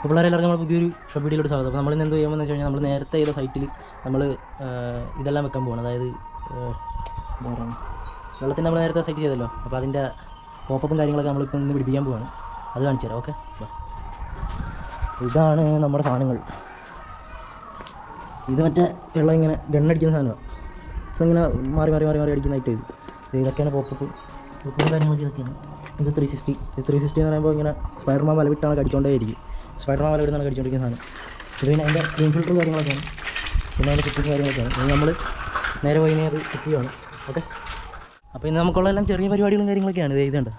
അപ്പോൾ പിള്ളേരെല്ലാവർക്കും നമ്മൾ പുതിയൊരു ഷോപ്പ് വീഡിയോയിലോട്ട് സ്വാഗതം. അപ്പോൾ നമ്മളിന്ന് എന്ത് ചെയ്യുമെന്ന് വെച്ച് കഴിഞ്ഞാൽ നമ്മൾ നേരത്തെ ചെയ്ത സൈറ്റിൽ നമ്മൾ ഇതെല്ലാം വെക്കാൻ പോകണം അതായത് എന്താ പറയുക വെള്ളത്തിന് നമ്മൾ നേരത്തെ സെറ്റ് ചെയ്തല്ലോ. അപ്പോൾ അതിന്റെ പോപ്പും കാര്യങ്ങളൊക്കെ നമ്മളിപ്പോൾ ഇന്ന് പിടിപ്പിക്കാൻ പോവാണ്. അത് കാണിച്ചു തരാം. ഓക്കെ? ഇതാണ് നമ്മുടെ സാധനങ്ങൾ. ഇത് മറ്റേ വെള്ളം ഇങ്ങനെ ഗണ്ണടിക്കുന്ന സാധനമാണ് ഇങ്ങനെ മാറി മാറി മാറി മാറി ഇത്. ഇത് ഇതൊക്കെയാണ് പോപ്പപ്പ് പോപ്പും കാര്യങ്ങളൊക്കെ ഇതൊക്കെയാണ്. ഇത് ത്രീ സിക്സ്റ്റി ഇത് ത്രീ സിക്സ്റ്റി എന്ന് പറയുമ്പോൾ ഇങ്ങനെ സ്പൈഡർമാൻ വലവിട്ടാണ് കടിച്ചോണ്ടേ ഇരിക്കും. സ്പൈഡർമാൻ വല വിടുന്നാണ് കടിച്ചുകൊണ്ടിരിക്കുന്ന സാധനം. ഇത് പിന്നെ അതിന്റെ സ്ക്രീൻ ഫിൽറ്ററും കാര്യങ്ങളൊക്കെയാണ്. പിന്നെ അതിന്റെ ചുറ്റും കാര്യങ്ങളൊക്കെയാണ്. ഇനി നമ്മൾ നേരെ പോയി ചുറ്റിയാണ് ഓക്കെ? അപ്പോൾ ഇന്ന് നമുക്കുള്ള എല്ലാം ചെറിയ പരിപാടികളും കാര്യങ്ങളൊക്കെയാണ്. ഇത് എഴുതേണ്ടത്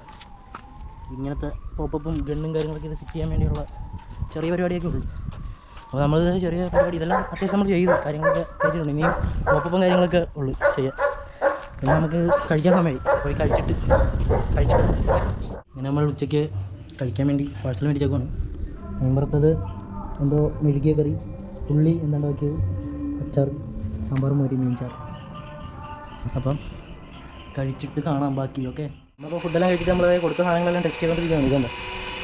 ഇങ്ങനത്തെ പോപ്പപ്പും ഗണ്ണും കാര്യങ്ങളൊക്കെ ഇത് ഫിറ്റ് ചെയ്യാൻ വേണ്ടിയുള്ള ചെറിയ പരിപാടിയൊക്കെ ഉള്ളൂ. അപ്പോൾ നമ്മൾ ചെറിയ പരിപാടി. ഇതെല്ലാം അത്യാവശ്യം നമ്മൾ ചെയ്തു. കാര്യങ്ങളൊക്കെ ചെയ്തിട്ടുണ്ട്. ഇനിയും പോപ്പപ്പും കാര്യങ്ങളൊക്കെ ഉള്ളു ചെയ്യാം പിന്നെ നമുക്ക് കഴിക്കാൻ സമയമായി. പോയി കഴിച്ചിട്ട് കഴിച്ചിട്ട് ഇങ്ങനെ നമ്മൾ ഉച്ചയ്ക്ക് കഴിക്കാൻ വേണ്ടി പാഴ്സൽ മേടിച്ചേക്കുവാണ്. മീൻപുറത്തത് എന്തോ മെഴുകിയ കറി ഉള്ളി എന്താണ്ടാക്കിയത് അച്ചാർ സാമ്പാർ മോരി മീൻചാർ അപ്പം കഴിച്ചിട്ട് കാണാം ബാക്കി ഓക്കെ? നമ്മളിപ്പോൾ ഫുഡെല്ലാം കഴിച്ചിട്ട് നമ്മൾ കൊടുത്ത സാധനങ്ങളെല്ലാം ടെസ്റ്റ് ചെയ്തുകൊണ്ടിരിക്കുകയാണ് ഇതുണ്ട്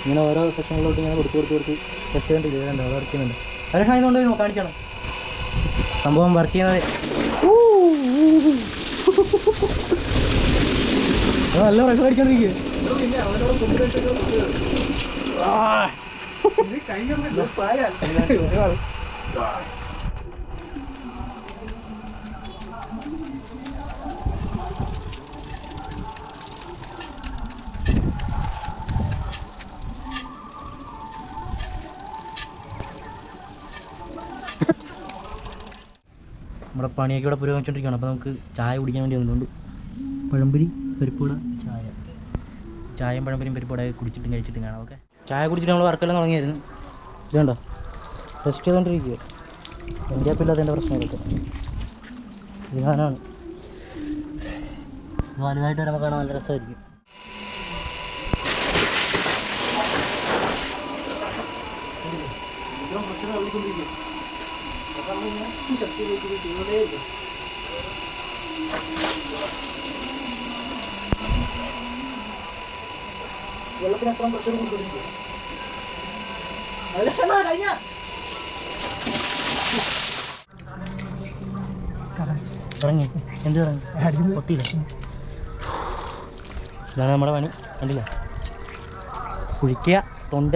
ഇങ്ങനെ ഓരോ സെക്ഷനിലോട്ട് ഇങ്ങനെ കൊടുത്ത് കൊടുത്ത് കൊടുത്ത് ടെസ്റ്റ് ചെയ്തുകൊണ്ടിരിക്കുന്നുണ്ട് അത് വർക്ക് ചെയ്യുന്നുണ്ട്? പരീക്ഷണം ഇതുകൊണ്ട് കാണിക്കണം സംഭവം വർക്ക് ചെയ്യുന്നത്. നല്ല പ്രഷർ അടിച്ചോണ്ടിരിക്കുക നമ്മുടെ പണിയൊക്കെ ഇവിടെ പുരോഗമിച്ചുകൊണ്ടിരിക്കുകയാണ്. അപ്പോൾ നമുക്ക് ചായ കുടിക്കാൻ വേണ്ടി വന്നിട്ടുണ്ട്. പഴംപൊരി പരിപ്പൂട ചായ. ചായയും പഴംപൊരിയും പരിപ്പൂടെ കുടിച്ചിട്ടും കഴിച്ചിട്ടും കാണാം ഓക്കെ? ചായ കുടിച്ചിട്ട് നമ്മൾ വർക്കെല്ലാം തുടങ്ങിയായിരുന്നു. ഇതുണ്ടോ? റെസ്റ്റ് ചെയ്തുകൊണ്ടിരിക്കുക എന്റെ അപ്പില്ലാത്ത എന്റെ പ്രശ്നമായിരിക്കും സാധനമാണ് വലുതായിട്ട് വരുമ്പോൾ കാണാൻ നല്ല രസമായിരിക്കും. വെള്ളത്തിന് എത്ര പ്രഷർ കൊടുത്തിരിക്കും കഴിഞ്ഞ. ഇറങ്ങി. എന്ത് ഇറങ്ങി? പൊട്ടിയില്ല? ഇതാണ് നമ്മുടെ പണി. കണ്ടില്ല? കുഴിക്കുക തൊണ്ട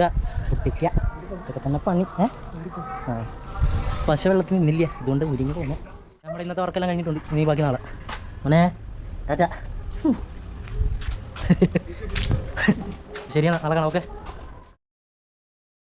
പൊട്ടിക്കുക. ഇതൊക്കെ തന്നെ പണി. ഏ? പശ വെള്ളത്തിന് നിന്നില്ല ഇതുകൊണ്ട് ഉരിങ്ങി പോകുന്നു നമ്മുടെ ഇന്നത്തെ വർക്കെല്ലാം കഴിഞ്ഞിട്ടുണ്ട്. നീ ബാക്കി നാളെ. മോനെ ടാറ്റ. ശരിയാണ് നാളെ കാണാം ഓക്കെ?